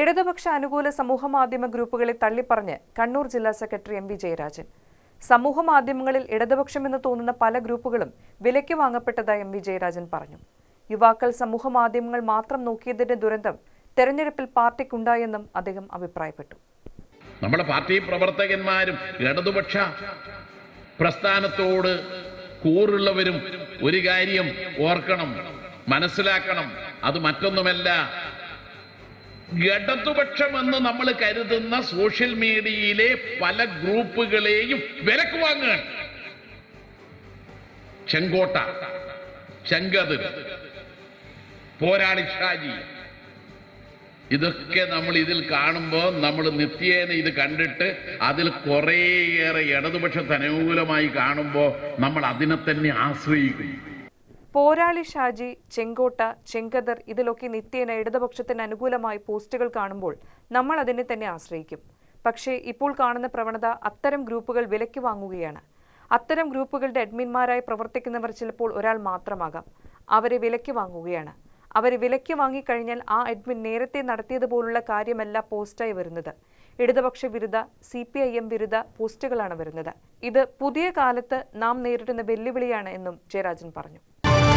ഇടതുപക്ഷ അനുകൂല സമൂഹമാധ്യമ ഗ്രൂപ്പുകളെ തള്ളിപ്പറഞ്ഞ് കണ്ണൂർ ജില്ലാ സെക്രട്ടറി എം വി ജയരാജൻ. സമൂഹമാധ്യമങ്ങളിൽ ഇടതുപക്ഷമെന്ന് തോന്നുന്ന പല ഗ്രൂപ്പുകളും വിലയ്ക്ക് വാങ്ങപ്പെട്ടതായി എം വി ജയരാജൻ പറഞ്ഞു. യുവാക്കൾ സമൂഹമാധ്യമങ്ങൾ മാത്രം നോക്കിയതിന്റെ ദുരന്തം തെരഞ്ഞെടുപ്പിൽ പാർട്ടിക്കുണ്ടായെന്നും അദ്ദേഹം അഭിപ്രായപ്പെട്ടു. നമ്മുടെ പാർട്ടി പ്രവർത്തകന്മാരും ഇടതുപക്ഷ പ്രസ്ഥാനത്തോട് കൂറുള്ളവരും ഒരു കാര്യം ഓർക്കണം മനസ്സിലാക്കണം. അത് മറ്റൊന്നുമല്ല ഇടതുപക്ഷമെന്ന് നമ്മൾ കരുതുന്ന സോഷ്യൽ മീഡിയയിലെ പല ഗ്രൂപ്പുകളെയും വിലക്ക് വാങ്ങുകയാണ്. ചെങ്കോട്ട ചെങ്കതിർ പോരാളി ഷാജി ഇതൊക്കെ നമ്മൾ ഇതിൽ കാണുമ്പോൾ നമ്മൾ നിത്യേന ഇത് കണ്ടിട്ട് അതിൽ കുറേയേറെ ഇടതുപക്ഷത്തിന് അനുകൂലമായി കാണുമ്പോൾ നമ്മൾ അതിനെ തന്നെ ആശ്രയിക്കും. പോരാളി ഷാജി ചെങ്കോട്ട ചെങ്കദർ ഇതിലൊക്കെ നിത്യേന ഇടതുപക്ഷത്തിന് അനുകൂലമായി പോസ്റ്റുകൾ കാണുമ്പോൾ നമ്മൾ അതിനെ തന്നെ ആശ്രയിക്കും. പക്ഷേ ഇപ്പോൾ കാണുന്ന പ്രവണത അത്തരം ഗ്രൂപ്പുകൾ വിലയ്ക്ക് വാങ്ങുകയാണ്. അത്തരം ഗ്രൂപ്പുകളുടെ അഡ്മിന്മാരായി പ്രവർത്തിക്കുന്നവർ ചിലപ്പോൾ ഒരാൾ മാത്രമാകാം. അവരെ വിലയ്ക്ക് വാങ്ങുകയാണ്. അവരെ വിലയ്ക്ക് വാങ്ങിക്കഴിഞ്ഞാൽ ആ അഡ്മിൻ നേരത്തെ നടത്തിയതുപോലുള്ള കാര്യമല്ല പോസ്റ്റായി വരുന്നത്. ഇടതുപക്ഷ വിരുദ്ധ സി പി ഐ എം വിരുദ്ധ പോസ്റ്റുകളാണ് വരുന്നത്. ഇത് പുതിയ കാലത്ത് നാം നേരിടുന്ന വെല്ലുവിളിയാണ് എന്നും ജയരാജൻ പറഞ്ഞു.